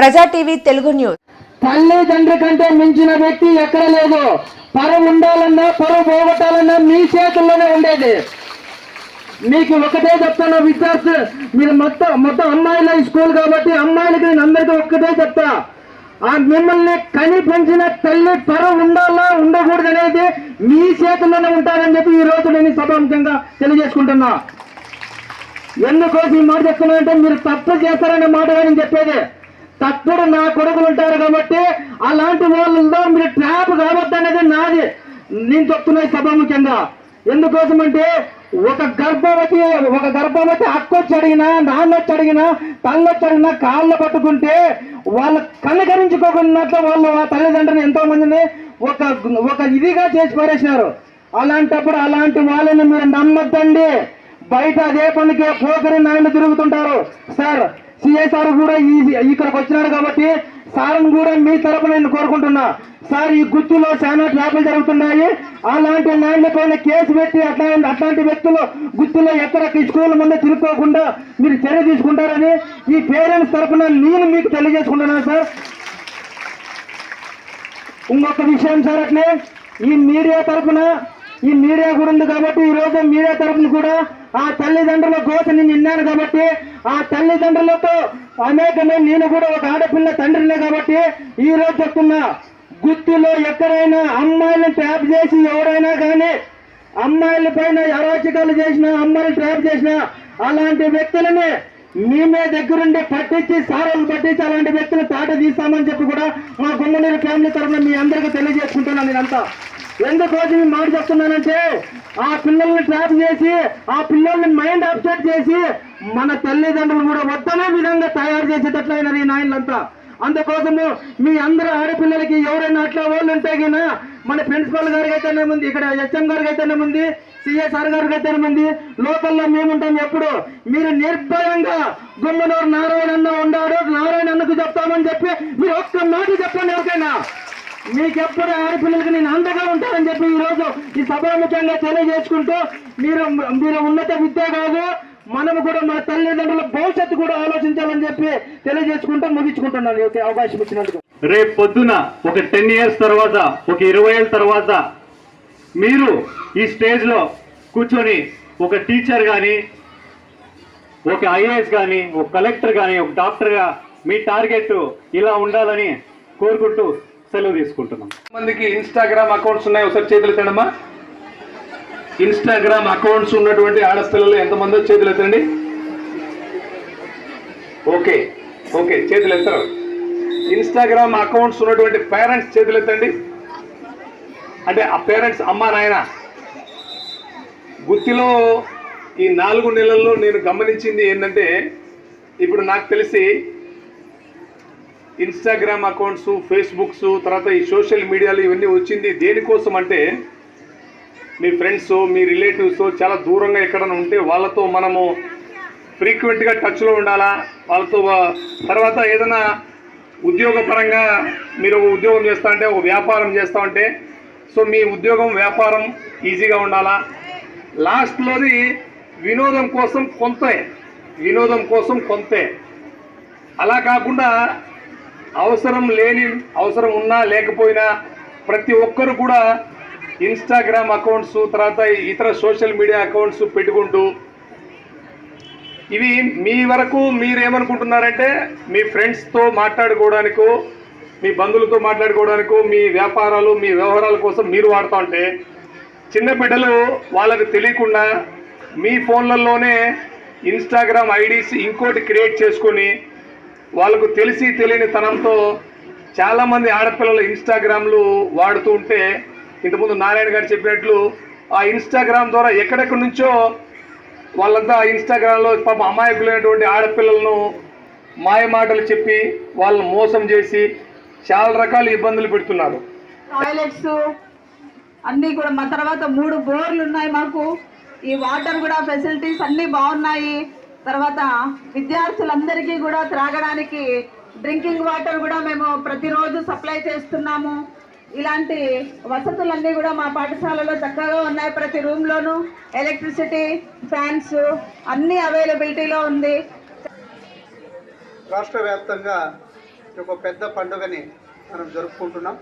ప్రజా TV Telugu news. తల్లి తండ్రి కంటే మించిన వ్యక్తి ఎక్కడ లేదు. పరం ఉండాలన్నా పరం పోగొట్టాలన్నా మీ చేతుల్లోనే ఉండేది. మీకు ఒకటే చెప్తాను విద్యార్థి మీరు మొత్తం మొత్తం అమ్మాయిల స్కూల్ కాబట్టి అమ్మాయిలకి నేను అందరికీ ఒక్కటే చెప్తా. ఆ మిమ్మల్ని కని పెంచిన తల్లి పరం ఉండాలా ఉండకూడదు అనేది మీ చేతుల్లోనే ఉంటారని చెప్పి ఈ రోజు నేను సభాముఖంగా తెలియజేసుకుంటున్నా. ఎందుకోసం ఈ మాట చెప్తున్నా అంటే మీరు తప్పు చేస్తారనే మాట నేను చెప్పేది. తప్పుడు నా కొడుకులు ఉంటారు కాబట్టి అలాంటి వాళ్ళలో మీరు ట్రాప్ కావద్దు అనేది నాది. నేను చెప్తున్నా సభ ముఖ్యంగా ఎందుకోసమంటే ఒక గర్భవతి ఒక గర్భవతి అక్కొచ్చి అడిగినా నాన్న వచ్చి అడిగినా తల్లొచ్చి అడిగినా కాళ్ళు పట్టుకుంటే వాళ్ళ కనుకరించుకోకున్నట్లు వాళ్ళు ఆ తల్లిదండ్రులు ఎంతో మందిని ఒక ఒక ఇదిగా చేసి పారేసినారు. అలాంటప్పుడు అలాంటి వాళ్ళని మీరు నమ్మద్దండి. బయట అదే పనికి పోకరి నాయన తిరుగుతుంటారు. సార్ సిఐ సార్ కూడా ఈ ఇక్కడికి వచ్చినాడు కాబట్టి సార్ని కూడా మీ తరపున నేను కోరుకుంటున్నా. సార్ ఈ గుర్తులో చాలా ట్రాపులు జరుగుతున్నాయి. అలాంటి నాయకులపైన పైన కేసు పెట్టి అట్లా అట్లాంటి వ్యక్తులు గుర్తులో ఎక్కడ స్కూల్ ముందు తిరుక్కోకుండా మీరు చర్య తీసుకుంటారని ఈ పేరెంట్స్ తరపున నేను మీకు తెలియజేసుకుంటున్నాను సార్. ఇంకొక విషయం సార్ అట్లే ఈ మీడియా తరపున ఈ మీడియా కూడా ఉంది కాబట్టి ఈ రోజు మీడియా తరపున కూడా ఆ తల్లిదండ్రుల గోత నేను విన్నాను కాబట్టి ఆ తల్లిదండ్రులతో అనేకమే నేను కూడా ఒక ఆడపిల్ల తండ్రినే కాబట్టి ఈ రోజు చెప్తున్నా గుత్తిలో ఎక్కడైనా అమ్మాయిలను ట్యాప్ చేసి ఎవరైనా కానీ అమ్మాయిల పైన అరాచకాలు చేసిన అమ్మాయిలు ట్రాప్ చేసిన అలాంటి వ్యక్తులని మేమే దగ్గరుండి పట్టించి సారాలు పట్టించి అలాంటి వ్యక్తులు తాట తీస్తామని చెప్పి కూడా మా గుమ్మనీరు ఫ్యామిలీ తరఫున మీ అందరికీ తెలియజేసుకుంటున్నాను నేనంతా. ఎందుకోసం మాట చెప్తున్నానంటే ఆ పిల్లల్ని ట్రాప్ చేసి ఆ పిల్లల్ని మైండ్ అప్సెట్ చేసి మన తల్లిదండ్రులు కూడా వద్దనే విధంగా తయారు చేసేటట్లయినారు ఈ నాయనలంతా. అందుకోసము మీ అందరూ ఆడపిల్లలకి ఎవరైనా అట్లా వాళ్ళు ఉంటే గిన మన ప్రిన్సిపల్ గారికి అయితేనే ఉంది ఇక్కడ హెచ్ఎం గారికి అయితేనే ఉంది సిఎస్ఆర్ గారికి అయితేనే ఉంది లోకల్లో మేముంటాం ఎప్పుడు. మీరు నిర్భయంగా గుమ్మనూరు నారాయణ అన్న ఉన్నాడు నారాయణ అన్నకు చెప్తామని చెప్పి మీరు ఒక్క మాట చెప్పండి ఎవరికైనా. మీకెప్పుడు ఆడపిల్లలకి నేను అండగా ఉంటానని చెప్పి ఈ రోజు ఈ సభాముఖంగా తెలియజేసుకుంటూ మీరు మీరు ఉన్నత విద్య కాదు మనము కూడా మన తల్లిదండ్రుల భవిష్యత్తు కూడా ఆలోచించాలని చెప్పి తెలియజేసుకుంటూ ముగించుకుంటున్నాను. ఈ అవకాశం ఇచ్చినందుకు. రేపు పొద్దున ఒక టెన్ ఇయర్స్ తర్వాత ఒక ఇరవై ఏళ్ళ తర్వాత మీరు ఈ స్టేజ్లో కూర్చొని ఒక టీచర్ కానీ ఒక ఐఏఎస్ కానీ ఒక కలెక్టర్ కానీ ఒక డాక్టర్గా మీ టార్గెట్ ఇలా ఉండాలని కోరుకుంటూ సెలవు తీసుకుంటున్నాం. మందికి ఇన్స్టాగ్రామ్ అకౌంట్స్ ఉన్నాయి ఒకసారి చేతులు ఎత్తండమ్మా ఇన్స్టాగ్రామ్ అకౌంట్స్ ఉన్నటువంటి ఆడపిల్లలు ఎంతమంది చేతులు ఎత్తండి ఓకే ఓకే చేతులు ఎత్తారు. ఇన్స్టాగ్రామ్ అకౌంట్స్ ఉన్నటువంటి పేరెంట్స్ చేతులు ఎత్తండి. అంటే ఆ పేరెంట్స్ అమ్మ నాయన గుత్తిలో ఈ నాలుగు నెలల్లో నేను గమనించింది ఏంటంటే ఇప్పుడు నాకు తెలిసి ఇన్స్టాగ్రామ్ అకౌంట్స్ ఫేస్బుక్స్ తర్వాత ఈ సోషల్ మీడియాలు ఇవన్నీ వచ్చింది. దేనికోసం అంటే మీ ఫ్రెండ్స్ మీ రిలేటివ్స్ చాలా దూరంగా ఎక్కడైనా ఉంటే వాళ్ళతో మనము ఫ్రీక్వెంట్గా టచ్లో ఉండాలా? వాళ్ళతో తర్వాత ఏదైనా ఉద్యోగపరంగా మీరు ఒక ఉద్యోగం చేస్తా ఉంటే ఒక వ్యాపారం చేస్తా ఉంటే సో మీ ఉద్యోగం వ్యాపారం ఈజీగా ఉండాలా? లాస్ట్లోది వినోదం కోసం కొంతే. వినోదం కోసం కొంతే. అలా కాకుండా అవసరం లేని అవసరం ఉన్నా లేకపోయినా ప్రతి ఒక్కరు కూడా ఇన్స్టాగ్రామ్ అకౌంట్స్ తర్వాత ఇతర సోషల్ మీడియా అకౌంట్స్ పెట్టుకుంటూ ఇవి మీ వరకు మీరేమనుకుంటున్నారంటే మీ ఫ్రెండ్స్తో మాట్లాడుకోవడానికో మీ బంధువులతో మాట్లాడుకోవడానికో మీ వ్యాపారాలు మీ వ్యవహారాల కోసం మీరు వాడుతూ ఉంటే చిన్న బిడ్డలు వాళ్ళకి తెలియకుండా మీ ఫోన్లలోనే ఇన్స్టాగ్రామ్ ఐడీస్ ఇంకోటి క్రియేట్ చేసుకొని వాళ్ళకు తెలిసి తెలియని తనంతో చాలామంది ఆడపిల్లలు ఇన్స్టాగ్రామ్లు వాడుతూ ఉంటే ఇంతకుముందు నారాయణ గారు చెప్పినట్లు ఆ ఇన్స్టాగ్రామ్ ద్వారా ఎక్కడెక్కడి నుంచో వాళ్ళంతా ఇన్స్టాగ్రామ్లో పాప అమాయకులైనటువంటి ఆడపిల్లలను మాయ మాటలు చెప్పి వాళ్ళని మోసం చేసి చాలా రకాల ఇబ్బందులు పెడుతున్నారు. టాయిలెట్స్ అన్నీ కూడా మా తర్వాత మూడు బోర్లు ఉన్నాయి మాకు. ఈ వాటర్ కూడా ఫెసిలిటీస్ అన్నీ బాగున్నాయి. తర్వాత విద్యార్థులందరికీ కూడా త్రాగడానికి డ్రింకింగ్ వాటర్ కూడా మేము ప్రతిరోజు సప్లై చేస్తున్నాము. ఇలాంటి వసతులన్నీ కూడా మా పాఠశాలలో చక్కగా ఉన్నాయి ప్రతి రూమ్లోనూ. ఎలక్ట్రిసిటీ ఫ్యాన్స్ అన్నీ అవైలబిలిటీలో ఉంది. రాష్ట్ర వ్యాప్తంగా ఒక పెద్ద పండుగని మనం జరుపుకుంటున్నాం.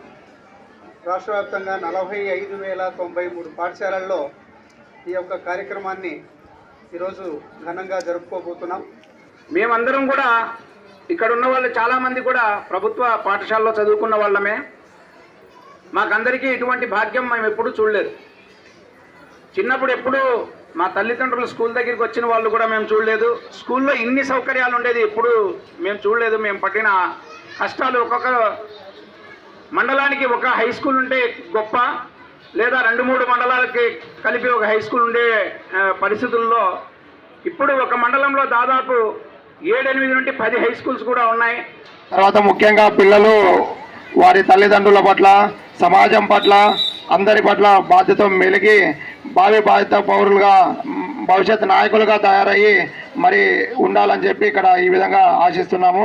రాష్ట్ర వ్యాప్తంగా నలభై ఐదు వేల తొంభై మూడు పాఠశాలల్లో ఈ యొక్క కార్యక్రమాన్ని ఈరోజు ఘనంగా జరుపుకోబోతున్నాం. మేమందరం కూడా ఇక్కడ ఉన్న వాళ్ళు చాలామంది కూడా ప్రభుత్వ పాఠశాలలో చదువుకున్న వాళ్ళమే. మాకందరికీ ఇటువంటి భాగ్యం మేము ఎప్పుడూ చూడలేదు. చిన్నప్పుడు ఎప్పుడూ మా తల్లిదండ్రులు స్కూల్ దగ్గరికి వచ్చిన వాళ్ళు కూడా మేము చూడలేదు. స్కూల్లో ఇన్ని సౌకర్యాలు ఉండేది ఎప్పుడు మేము చూడలేదు. మేము పట్టిన కష్టాలు ఒక్కొక్క మండలానికి ఒక హై స్కూల్ ఉంటే గొప్ప. లేదా రెండు మూడు మండలాలకి కలిపి ఒక హై స్కూల్ ఉండే పరిస్థితుల్లో ఇప్పుడు ఒక మండలంలో దాదాపు ఏడెనిమిది నుండి పది హై స్కూల్స్ కూడా ఉన్నాయి. తర్వాత ముఖ్యంగా పిల్లలు వారి తల్లిదండ్రుల పట్ల సమాజం పట్ల అందరి పట్ల బాధ్యత మెలిగి భావి బాధ్యత పౌరులుగా భవిష్యత్ నాయకులుగా తయారయ్యి మరి ఉండాలని చెప్పి ఇక్కడ ఈ విధంగా ఆశిస్తున్నాము.